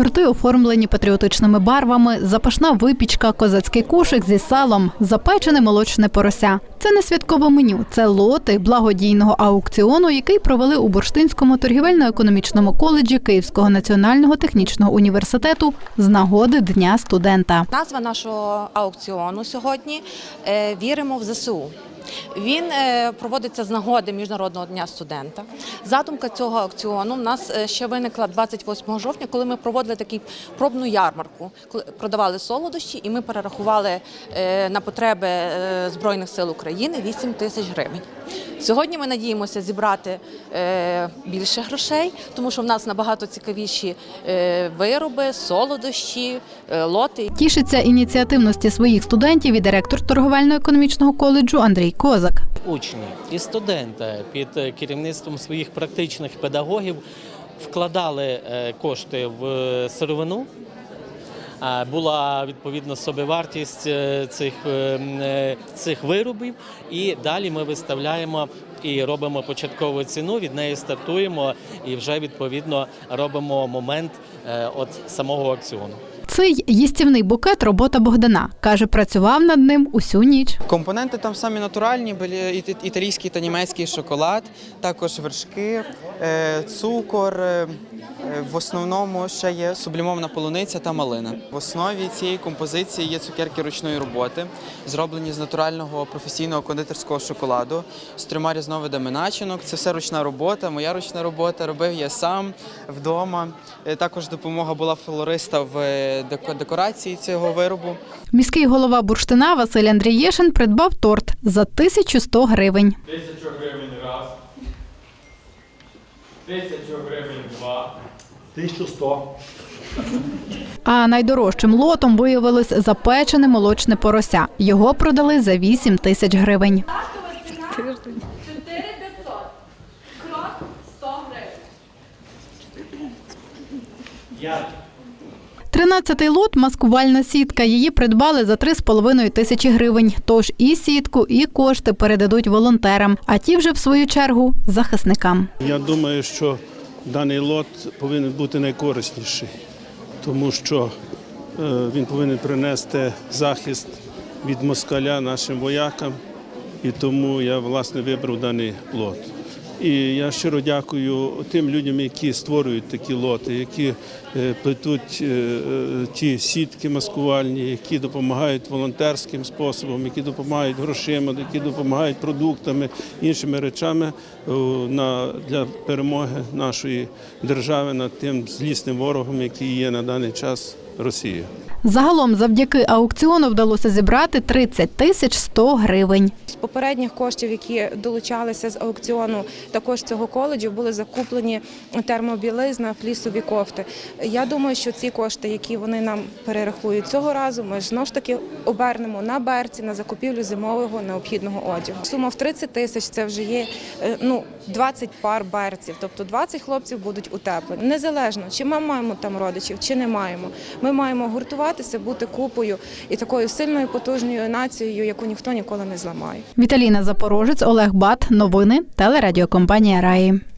Торти оформлені патріотичними барвами, запашна випічка, козацький кошик зі салом, запечене молочне порося. Це не святкове меню, це лоти благодійного аукціону, який провели у Бурштинському торгівельно-економічному коледжі Київського національного технічного університету з нагоди Дня студента. Назва нашого аукціону сьогодні е, Віримо в ЗСУ. Він е, проводиться з нагоди Міжнародного дня студента. Задумка цього аукціону в нас е, ще виникла 28 жовтня, коли ми проводили таку пробну ярмарку, продавали солодощі, і ми перерахували е, на потреби Збройних сил України 8 тисяч гривень. Сьогодні ми надіємося зібрати більше грошей, тому що в нас набагато цікавіші вироби, солодощі, лоти. Тішиться ініціативності своїх студентів і директор торговельно-економічного коледжу Андрій Козак. учні і студенти під керівництвом своїх практичних педагогів вкладали е, кошти в е, сировину. Була відповідно собівартість е, цих, цих виробів, і далі ми виставляємо і робимо початкову ціну. Від неї стартуємо і вже відповідно робимо момент от самого аукціону. Цей їстівний букет робота Богдана. Каже, працював над ним усю ніч. Компоненти там самі натуральні, були італійський та німецький шоколад, також вершки, е, цукор. е, е, В основному ще є сублімована полуниця та малина. В основі цієї композиції є цукерки ручної роботи, зроблені з натурального професійного кондитерського шоколаду з трьома різновидами начинок. Це все ручна робота, моя ручна робота. Робив я сам вдома. Також допомога була флориста в декорації цього виробу. Міський голова бурштина Василь Андрієшин придбав торт за 1100 гривень. Тисячу гривень раз. Тисячу гривень два. 1100. А найдорожчим лотом виявилось запечене молочне порося. Його продали за 8 тисяч гривень. 4500. Крок 100 гривень. Тринадцятий лот маскувальна сітка. Її придбали за 3,5 тисячі гривень. Тож і сітку, і кошти передадуть волонтерам, а ті вже в свою чергу захисникам. Я думаю, що даний лот повинен бути найкорисніший, тому що е, він повинен принести захист від москаля нашим воякам, і тому я власне вибрав даний лот. І я щиро дякую тим людям, які створюють такі лоти, які е, плетуть е, е, ті сітки маскувальні, які допомагають волонтерським способом, які допомагають грошима, які допомагають продуктами, іншими речами для перемоги нашої держави над тим злісним ворогом, який є на даний час Росія. Загалом, завдяки аукціону вдалося зібрати 30 тисяч 100 гривень. З попередніх коштів, які долучалися з аукціону також цього коледжу, були закуплені термобілизна, флісові кофти. Я думаю, що ці кошти, які вони нам перерахують цього разу, ми ж знову ж таки обернемо на берці на закупівлю зимового необхідного одягу. Сума в 30 тисяч це вже є е, ну 20 пар берців, тобто 20 хлопців будуть утеплені. Незалежно чи ми маємо там родичів, чи не маємо. Ми маємо гуртуватися, бути купою і такою сильною потужною нацією, яку ніхто ніколи не зламає. Віталіна Запорожець, Олег Бат. Новини телерадіокомпанія Раї.